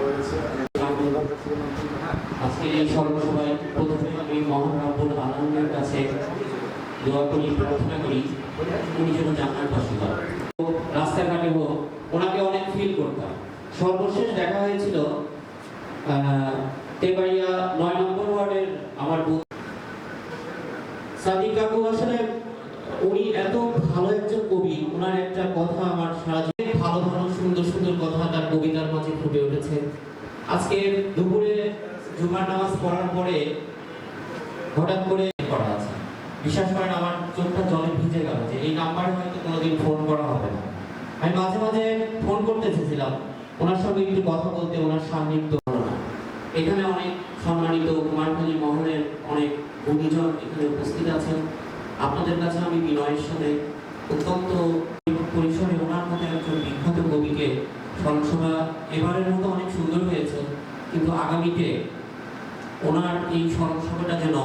রয়েছে আজকে এই সর্বসভায় প্রথমে আমি মহান রাব্বুল আলমের কাছে দোয়া করি, প্রার্থনা করি, উনি যেন জান্নাত বাসী তো রাস্তাঘাটে হোক, ওনাকে অনেক ফিল করতাম। সর্বশেষ দেখা হয়েছিল তেবাড়িয়া নয় নম্বর ওয়ার্ডের আমার সাদিক কাকু আসলে উনি এত ভালো একজন কবি ওনার একটা কথা আমার সারা জীবনে ভালো ভালো, সুন্দর সুন্দর কথা তার কবিতার মাঝে ফুটে উঠেছে। আজকে দুপুরে জুমার নামাজ পড়ার পরে হঠাৎ করে করা আছে। বিশ্বাস করেন আমার চোখটা জলে ভিজে গেল যে এই নাম্বারে হয়তো কোনোদিন ফোন করা হবে না। আমি মাঝে মাঝে ফোন করতে চেয়েছিলাম। ওনার সঙ্গে একটু কথা বলতে, ওনার সান্নিধ্য হলো না এখানে অনেক গুণীজন এখানে উপস্থিত আছেন। আপনাদের কাছে আমি বিনয়ের সাথে অত্যন্ত পরিসরে ওনার মতো একজন বিখ্যাত কবিকে স্মরণসভা এবারের মতো অনেক সুন্দর হয়েছে, কিন্তু আগামীতে ওনার এই স্মরণসভাটা যেন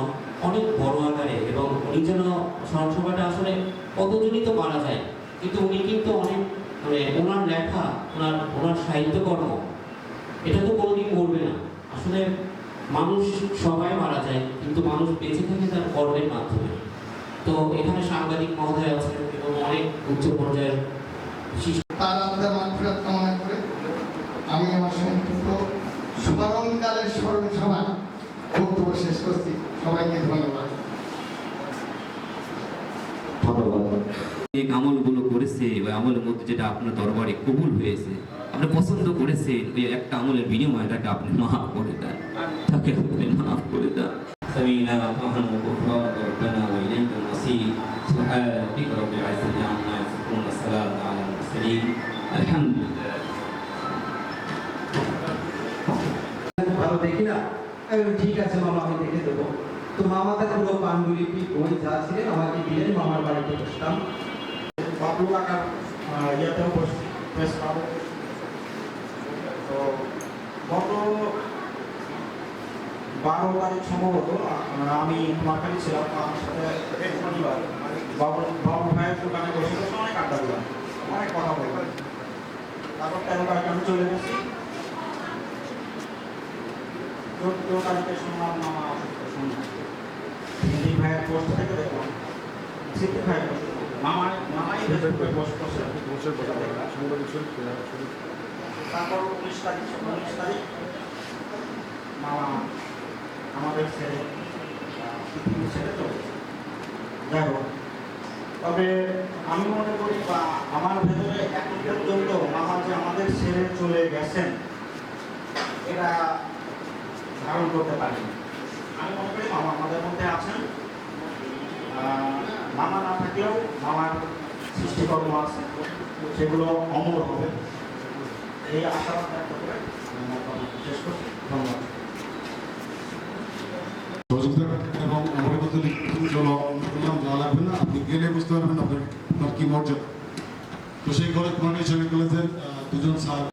অনেক বড় আকারে এবং উনি যেন স্মরণসভাটা আসলে কতজনই তো মারা যায়, কিন্তু উনি কিন্তু অনেক মানে ওনার লেখা, ওনার ওনার সাহিত্যকর্ম, এটা তো কোনোদিন করবে না। আসলে মানুষ সবাই মারা যায় কিন্তু মানুষ বেঁচে থাকে তার কর্মের মাধ্যমে। তো এখানে সাংবাদিক মহোদয় আছেন এবং অনেক উচ্চ পর্যায়ের তার কামনা করে আমি আমার স্মরণকালের স্মরণ সভা বক্তব্য শেষ করছি। সবাইকে ধন্যবাদ। আমলগুলো করেছে ওই আমলের মধ্যে যেটা আপনার দরবারে কবুল হয়েছে আপনি পছন্দ করেছেন ওই একটা আমলের বিনিময়টাকে আপনি মাফ করে দেন। তাকে আপনি মাফ করে দেন سمينا فهم غفرانك ربنا واليك المصير سبحان ربك رب العزه عما يصفون والسلام على المرسلين الحمد لله ভালো দেখি না আমি বললাম, ঠিক আছে মামা আমি দেখে দেবো তো মামা তার পুরো পাণ্ডুলিপি বই যা ছিলেন আমাকে দিলেন মামার বাড়িতে বসলাম বাবলু কাকার আহ, ইয়েতেও বস- বেশ পাবো বারো তারিখ সম্ভবত আমি নোয়াখালী ছিলাম আমার সাথে শনিবার। বাবুল বাবুল ভাইয়ের দোকানে বসে বসে অনেক আড্ডা দিলাম অনেক কথা বললাম। তারপর তেরো তারিখ আমি চলে গেছি। চোদ্দ তারিখে শুনলাম মামা অসুস্থ শুনলাম। হিন্দি ভাইয়ের পোস্ট থেকে দেখলাম। সিদ্ধি ভাইয়ের থেকে। মামা মামাই পোস্ট করছে। তারপর উনিশ তারিখ উনিশ তারিখ মামা আমাদের আহ, পৃথিবী ছেড়ে যাই হোক তবে আমি মনে করি বা আমার ভেতরে এখন পর্যন্ত মামা যে আমাদের ছেড়ে চলে গেছেন এটা ধারণ করতে পারিনি। আমি মনে করি মামা আমাদের মধ্যে আছেন। মামা না থাকলেও মামার সৃষ্টিকর্ম আছে সেগুলো অমর হবে। এই আশাবাদ ব্যক্ত করে আমি আমার কথা শেষ করছি ধন্যবাদ সহযোগিতা এবং আমার মধ্যে জল লাগবে না, আপনি গেলে বুঝতে পারবেন আপনার কি মর্যাদা। তো সেই কলেজ মানে কলেজের দুজন স্যার